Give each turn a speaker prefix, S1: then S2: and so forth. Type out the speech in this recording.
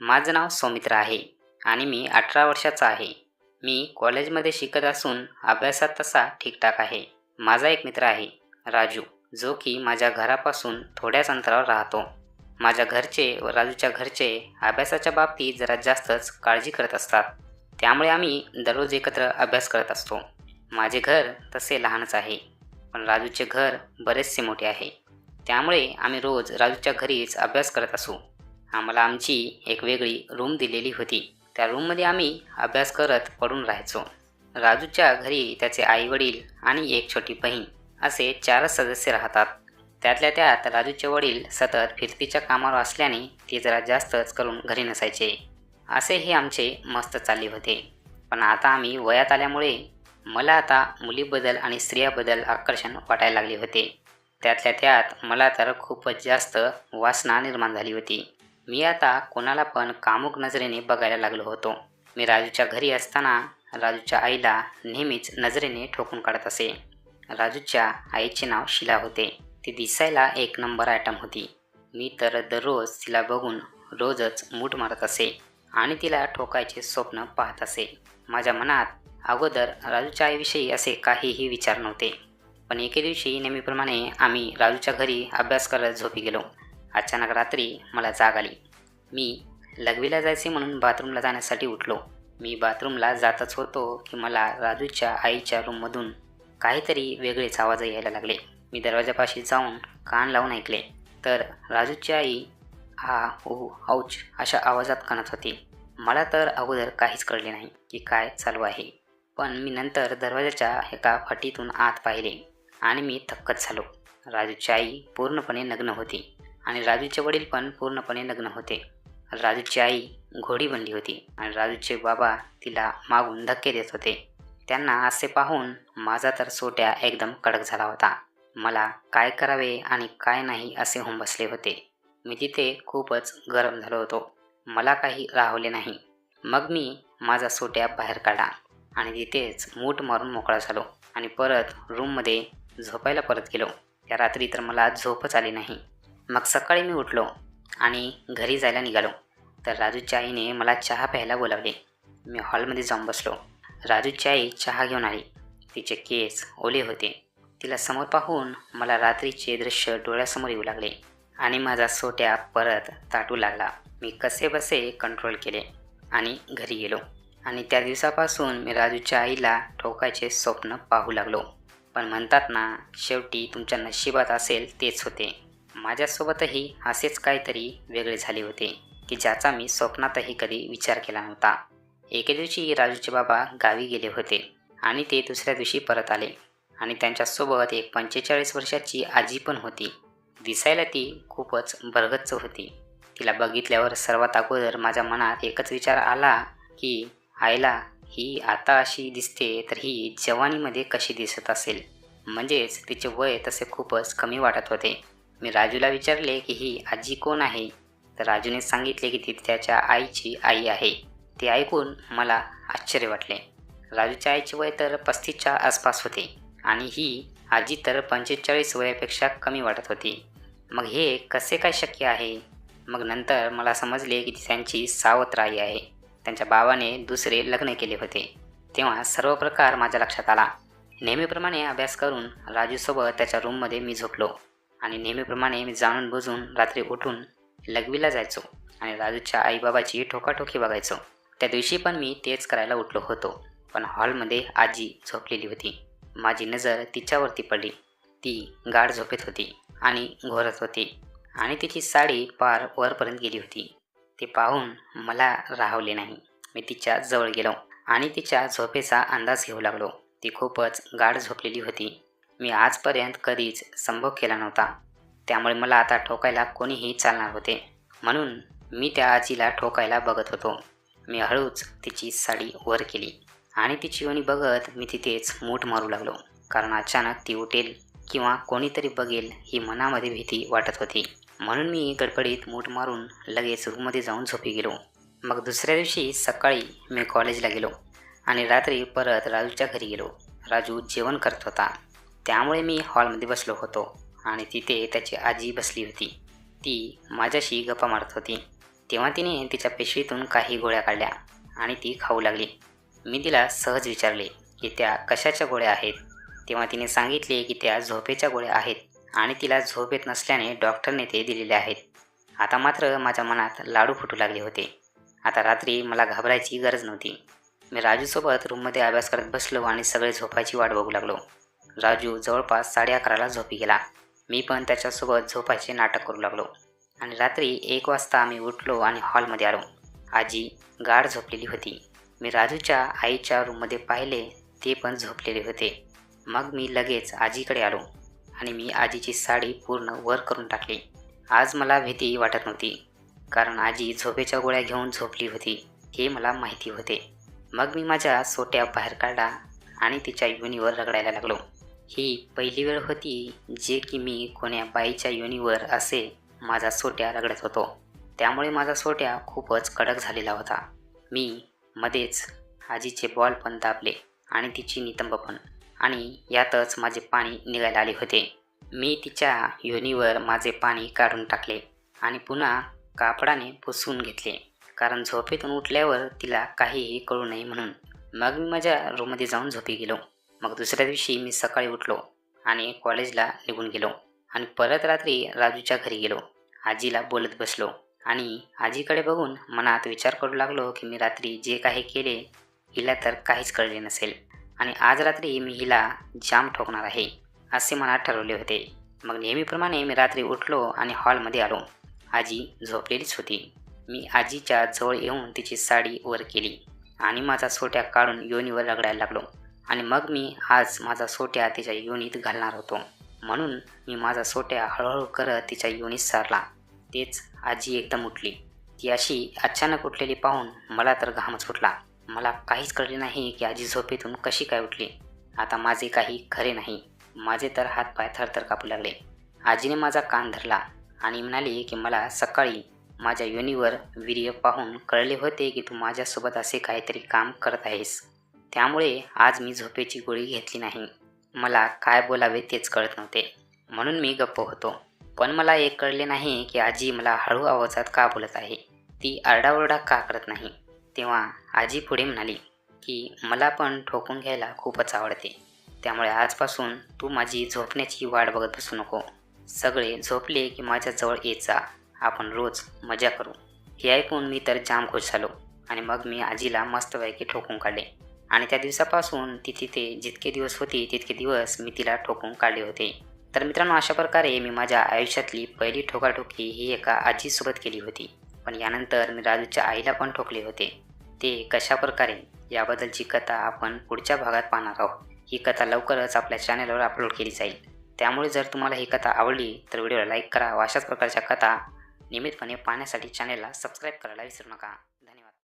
S1: माझं नाव सौमित्र आहे आणि मी अठरा वर्षाचा आहे. मी कॉलेजमध्ये शिकत असून अभ्यासात तसा ठीकठाक आहे. माझा एक मित्र आहे राजू जो की माझ्या घरापासून थोड्याच अंतरावर राहतो. माझ्या घरचे व राजूच्या घरचे अभ्यासाच्या बाबतीत जरा जास्तच काळजी करत असतात. त्यामुळे आम्ही दररोज एकत्र अभ्यास करत असतो. माझे घर तसे लहानच आहे पण राजूचे घर बरेचसे मोठे आहे. त्यामुळे आम्ही रोज राजूच्या घरीच अभ्यास करत असू. आम्हाला आमची एक वेगळी रूम दिलेली होती. त्या रूममध्ये आम्ही अभ्यास करत पडून राहायचो. राजूच्या घरी त्याचे आईवडील आणि एक छोटी बहीण असे चारच सदस्य राहतात. त्यातल्या त्यात राजूचे वडील सतत फिरतीच्या कामावर असल्याने ते जरा जास्तच करून घरी नसायचे. असे हे आमचे मस्त चालले होते. पण आता आम्ही वयात आल्यामुळे मला आता मुलीबद्दल आणि स्त्रियाबद्दल आकर्षण वाटायला लागले होते. त्यातल्या त्यात मला तर खूपच जास्त वासना निर्माण झाली होती. मी आता कोणाला पण कामुक नजरेने बघायला लागलो होतो. मी राजूच्या घरी असताना राजूच्या आईला नेहमीच नजरेने ठोकून काढत असे. राजूच्या आईचे नाव शिला होते. ती दिसायला एक नंबर आयटम होती. मी तर दररोज तिला बघून रोजच मूठ मारत असे आणि तिला ठोकायचे स्वप्न पाहत असे. माझ्या मनात अगोदर राजूच्या आईविषयी असे काहीही विचार नव्हते. पण एके दिवशी नेहमीप्रमाणे आम्ही राजूच्या घरी अभ्यास करत झोपी गेलो. अचानक रात्री मला जाग आली. मी लघवीला जायचे म्हणून बाथरूमला जाण्यासाठी उठलो. मी बाथरूमला जातच होतो की मला राजूच्या आईच्या रूममधून काहीतरी वेगळेच आवाज यायला लागले. मी दरवाजापाशी जाऊन कान लावून ऐकले. तर राजूची आई हा ओ औच अशा आवाजात कणत होती. मला तर अगोदर काहीच कळले नाही की काय चालू आहे. पण मी नंतर दरवाजाच्या एका फटीतून आत पाहिले आणि मी थक्कच झालो. राजूची आई पूर्णपणे नग्न होती. आणि राजूचे वडील पण पूर्णपणे लग्न होते. राजूची आई घोडी बनली होती आणि राजूचे बाबा तिला मागून धक्के देत होते. त्यांना असे पाहून माझा तर सोट्या एकदम कडक झाला होता. मला काय करावे आणि काय नाही असे होऊन बसले होते. मी तिथे खूपच गरम झालो होतो. मला काही राहवले नाही. मग मी माझा सोट्या बाहेर काढला आणि तिथेच मूठ मारून मोकळा झालो आणि परत रूममध्ये झोपायला परत गेलो. त्या रात्री तर मला झोपच आली नाही. मग सकाळी मी उठलो आणि घरी जायला निघालो. तर राजूच्या आईने मला चहा प्यायला बोलावले. मी हॉलमध्ये जाऊन बसलो. राजूची आई चहा घेऊन आली. तिचे केस ओले होते. तिला समोर पाहून मला रात्रीचे दृश्य डोळ्यासमोर येऊ लागले आणि माझा सोट्या परत ताटू लागला. मी कसे बसे कंट्रोल केले आणि घरी गेलो. आणि त्या दिवसापासून मी राजूच्या आईला ठोकायचे स्वप्न पाहू लागलो. पण म्हणतात ना शेवटी तुमच्या नशिबात असेल तेच होते. माझ्यासोबतही असेच काहीतरी वेगळे झाले होते की ज्याचा मी स्वप्नातही कधी विचार केला नव्हता. एके दिवशी राजूचे बाबा गावी गेले होते आणि ते दुसऱ्या दिवशी परत आले. आणि त्यांच्यासोबत एक पंचेचाळीस वर्षाची आजी पण होती. दिसायला ती खूपच बरगच्च होती. तिला बघितल्यावर सर्वात अगोदर माझ्या मनात एकच विचार आला की आईला ही आता अशी दिसते तर ही जवानीमध्ये कशी दिसत असेल. म्हणजेच तिचे वय तसे खूपच कमी वाटत होते. मी राजूला विचारले की ही आजी कोण आहे? तर राजूने सांगितले की ती त्याच्या आईची आई आहे. ते ऐकून मला आश्चर्य वाटले. राजूच्या आईचे वय तर पस्तीसच्या आसपास होते आणि ही आजी तर पंचेचाळीस वयापेक्षा कमी वाटत होती. मग हे कसे काय शक्य आहे? मग नंतर मला समजले की ती त्यांची सावत्र आई आहे. त्यांच्या बाबाने दुसरे लग्न केले होते. तेव्हा सर्व प्रकार माझ्या लक्षात आला. नेहमीप्रमाणे अभ्यास करून राजूसोबत त्याच्या रूममध्ये मी झोपलो. आणि नेहमीप्रमाणे मी जाणून बुजून रात्री उठून लघवीला जायचो आणि राजूच्या आईबाबाची ठोकाठोकी बघायचो. त्या दिवशी पण मी तेच करायला उठलो होतो पण हॉलमध्ये आजी झोपलेली होती. माझी नजर तिच्यावरती पडली. ती गाढ झोपेत होती आणि घोरत होती आणि तिची साडी पार वरपर्यंत गेली होती. ते पाहून मला राहवले नाही. मी तिच्या जवळ गेलो आणि तिच्या झोपेचा अंदाज घेऊ लागलो. ती खूपच गाढ झोपलेली होती. मी आजपर्यंत कधीच संभोग केला नव्हता. त्यामुळे मला आता ठोकायला कोणीही चालणार होते. म्हणून मी त्या आजीला ठोकायला बघत होतो. मी हळूच तिची साडी वर केली आणि तिची योनी बघत मी तिथेच मूठ मारू लागलो. कारण अचानक ती उठेल किंवा कोणीतरी बघेल ही मनामध्ये भीती वाटत होती. म्हणून मी गडबडीत मूठ मारून लगेच रूममध्ये जाऊन झोपी गेलो. मग दुसऱ्या दिवशी सकाळी मी कॉलेजला गेलो आणि रात्री परत राजूच्या घरी गेलो. राजू जेवण करत होता. त्यामुळे मी हॉलमध्ये बसलो होतो आणि तिथे त्याची आजी बसली होती. ती माझ्याशी गप्पा मारत होती. तेव्हा तिने तिच्या पेशवीतून काही गोळ्या काढल्या आणि ती खाऊ लागली. मी तिला सहज विचारले की त्या कशाच्या गोळ्या आहेत? तेव्हा तिने सांगितले की त्या झोपेच्या गोळ्या आहेत आणि तिला झोप येत नसल्याने डॉक्टरने ते दिलेले आहेत. आता मात्र माझ्या मनात लाडू फुटू लागले होते. आता रात्री मला घाबरायची गरज नव्हती. मी राजूसोबत रूममध्ये अभ्यास करत बसलो आणि सगळे झोपायची वाट बघू लागलो. राजू जवळपास साडे अकराला झोपी गेला. मी पण त्याच्यासोबत झोपायचे नाटक करू लागलो. आणि रात्री एक वाजता आम्ही उठलो आणि हॉलमध्ये आलो. आजी गाढ झोपलेली होती. मी राजूच्या आईच्या रूममध्ये पाहिले ते पण झोपलेले होते. मग मी लगेच आजीकडे आलो आणि मी आजीची साडी पूर्ण वर करून टाकली. आज मला भीती वाटत नव्हती कारण आजी झोपेच्या गोळ्या घेऊन झोपली होती हे मला माहिती होते. मग मी माझ्या सोट्या बाहेर काढला आणि तिच्या युनीवर रगडायला लागलो. ही पहिली वेळ होती जे की मी कोण्या बाईच्या योनीवर असे माझा सोट्या रगडत होतो. त्यामुळे माझा सोट्या खूपच कडक झालेला होता. मी मध्येच आजीचे बॉल पण दाबले आणि तिची नितंब पण. आणि यातच माझे पाणी निघायला आले होते. मी तिच्या योनीवर माझे पाणी काढून टाकले आणि पुन्हा कापडाने पुसून घेतले. कारण झोपेतून उठल्यावर तिला काहीही कळू नये म्हणून. मग मी माझ्या रूममध्ये जाऊन झोपी गेलो. मग दुसऱ्या दिवशी मी सकाळी उठलो आणि कॉलेजला निघून गेलो आणि परत रात्री राजूच्या घरी गेलो. आजीला बोलत बसलो आणि आजीकडे बघून मनात विचार करू लागलो की मी रात्री जे काही केले हिला तर काहीच कळले नसेल आणि आज रात्री मी हिला जाम ठोकणार आहे असे मनात ठरवले होते. मग नेहमीप्रमाणे मी रात्री उठलो आणि हॉलमध्ये आलो. आजी झोपलेलीच होती. मी आजीच्या जवळ येऊन तिची साडी वर केली आणि माझा सोट्या काढून योनीवर रगडायला लागलो. आणि मग मी आज माझा सोट्या तिच्या योनीत घालणार होतो. म्हणून मी माझा सोट्या हळूहळू करत तिच्या योनीत सारला. तेच आजी एकदम उठली. ती अशी अचानक उठलेली पाहून मला तर घामच फुटला मला काहीच कळले नाही की आजी झोपेतून कशी काय उठली. आता माझे काही खरे नाही. माझे तर हात पाय थरथर कापू लागले. आजीने माझा कान धरला आणि म्हणाली की मला सकाळी माझ्या योनीवर वीर्य पाहून कळले होते की तू माझ्यासोबत असे काहीतरी काम करत आहेस. त्यामुळे आज मी झोपेची गोळी घेतली नाही. मला काय बोलावे तेच कळत नव्हते. म्हणून मी गप्प होतो. पण मला एक कळले नाही की आजी मला हळू आवाजात का बोलत आहे. ती आरडाओरडा का करत नाही? तेव्हा आजी पुढे म्हणाली की मला पण ठोकून घ्यायला खूपच आवडते. त्यामुळे आजपासून तू माझी झोपण्याची वाट बघत बसू नको. सगळे झोपले की माझ्याजवळ येत जा. आपण रोज मजा करू. हे ऐकून मी तर जाम खुश झालो आणि मग मी आजीला मस्तपैकी ठोकून काढले. आणि त्या दिवसापासून ती तिथे जितके दिवस होती तितके दिवस मी तिला ठोकून काढले होते. तर मित्रांनो अशा प्रकारे मी माझ्या आयुष्यातली पहिली ठोकाठोकी ही एका आजीसोबत केली होती. पण यानंतर मी राजूच्या आईला पण ठोकले होते. ते कशा प्रकारे याबद्दलची कथा आपण पुढच्या भागात पाहणार आहोत. ही कथा लवकरच आपल्या चॅनलवर अपलोड केली जाईल. त्यामुळे जर तुम्हाला ही कथा आवडली तर व्हिडिओला लाईक करा व अशाच प्रकारच्या कथा नियमितपणे पाहण्यासाठी चॅनलला सबस्क्राईब करायला विसरू नका.